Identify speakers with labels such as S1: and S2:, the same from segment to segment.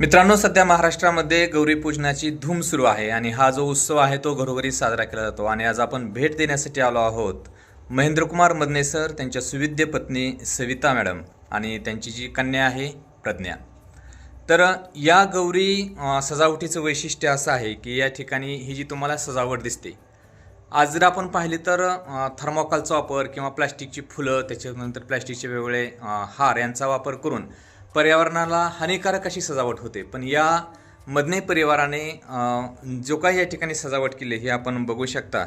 S1: मित्रांनो सध्या महाराष्ट्रामध्ये गौरी पूजनाची धूम सुरू आहे आणि हा जो उत्सव आहे तो घरोघरी साजरा केला जातो आणि आज आपण भेट देण्यासाठी आलो आहोत महेंद्रकुमार मदने सर त्यांच्या सुविद्य पत्नी सविता मॅडम आणि त्यांची जी कन्या आहे प्रज्ञा. तर या गौरी सजावटीचं वैशिष्ट्य असं आहे की या ठिकाणी ही जी तुम्हाला सजावट दिसते आज जर आपण पाहिले तर थर्मोकॉलचा वापर किंवा प्लॅस्टिकची फुलं त्याच्यानंतर प्लॅस्टिकचे वेगवेगळे हार यांचा वापर करून पर्यावरणाला हानिकारक अशी सजावट होते. पण या मदने परिवाराने जो काही या ठिकाणी सजावट केली हे आपण बघू शकता.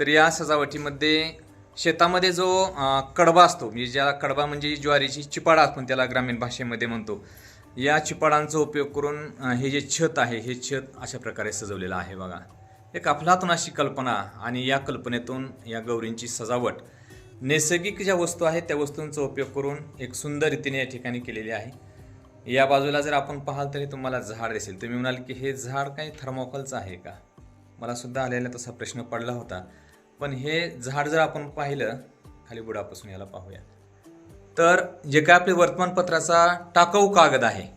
S1: तर या सजावटीमध्ये शेतामध्ये जो कडबा असतो म्हणजे ज्याला कडबा म्हणजे ज्वारीची चिपाडा आपण त्याला ग्रामीण भाषेमध्ये म्हणतो. या चिपाडांचा उपयोग करून हे जे छत आहे हे छत अशा प्रकारे सजवलेलं आहे बघा. एक अफलातून अशी कल्पना आणि या कल्पनेतून या गौरींची सजावट. नैसर्गिक ज्या वस्तू आहेत त्या वस्तूंचा उपयोग करून एक सुंदर रीतीने या ठिकाणी केलेली आहे. या बाजूला जर आपण पाहाल तरी तुम्हाला झाड दिसेल. तुम्ही म्हणाल की हे झाड काही थर्मोकॉलचं आहे का? मला सुद्धा आलेला तसा प्रश्न पडला होता. पण हे झाड जर आपण पाहिलं खाली बुडापासून याला पाहूया. तर जे काय आपले वर्तमानपत्राचा टाकाऊ कागद आहे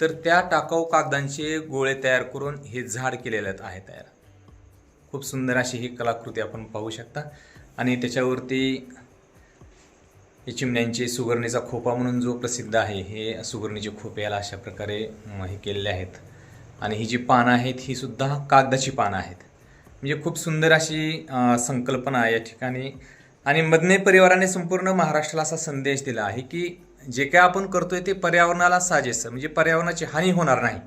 S1: तर त्या टाकाऊ कागदांचे गोळे तयार करून हे झाड केलेलं आहे तयार. खूप सुंदर अशी ही कलाकृती आपण पाहू शकता. आणि त्याच्यावरती हे चिमण्यांचे सुगरणीचा खोपा म्हणून जो प्रसिद्ध आहे हे सुगरणीचे खोपे याला अशा प्रकारे हे केलेले आहेत. आणि ही जी पानं आहेत ही सुद्धा कागदाची पानं आहेत. म्हणजे खूप सुंदर अशी संकल्पना या ठिकाणी. आणि मदने परिवाराने संपूर्ण महाराष्ट्राला असा संदेश दिला आहे की जे काय आपण करतोय ते पर्यावरणाला साजेस म्हणजे पर्यावरणाची हानी होणार नाही.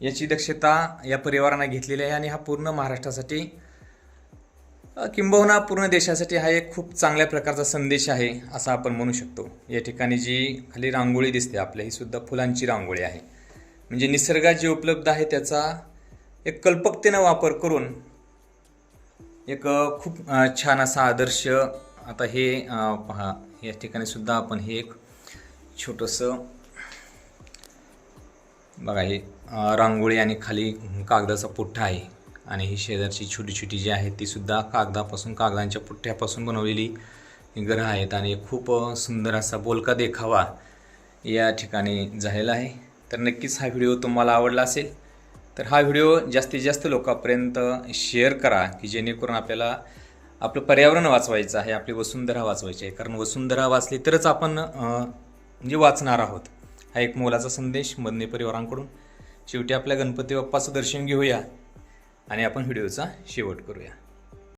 S1: याची दक्षता या परिवाराने घेतलेली आहे आणि हा पूर्ण महाराष्ट्रासाठी किंबहुना पूर्ण देशासाठी हा एक खूप चांगल्या प्रकारचा संदेश आहे असं आपण म्हणू शकतो. या ठिकाणी जी खाली रांगोळी दिसते आपल्या ही सुद्धा फुलांची रांगोळी आहे. म्हणजे निसर्गात जे उपलब्ध आहे त्याचा एक कल्पकतेनं वापर करून एक खूप छान असा आदर्श आता हे पहा या ठिकाणी सुद्धा आपण हे एक छोटंसं बघा हे रांगोळी आणि खाली कागदाचा पुठ्ठा आहे. आणि ही शेजारची छोटी छोटी जी आहे तीसुद्धा कागदापासून कागदांच्या पुठ्ठ्यापासून बनवलेली ग्रह आहेत. आणि खूप सुंदर असा बोलका देखावा या ठिकाणी झालेला आहे. तर नक्कीच हा व्हिडिओ तुम्हाला आवडला असेल तर हा व्हिडिओ जास्तीत जास्त लोकांपर्यंत शेअर करा की जेणेकरून आपल्याला आपलं पर्यावरण वाचवायचं आहे आपली वसुंधरा वाचवायची आहे. कारण वसुंधरा वाचली तरच आपण म्हणजे वाचणार आहोत. हा एक मोलाचा संदेश मदने परिवारांकडून. शेवटी आपल्या गणपती बाप्पाचं दर्शन घेऊया. आणि आपण व्हिडिओचा शेवट करूया.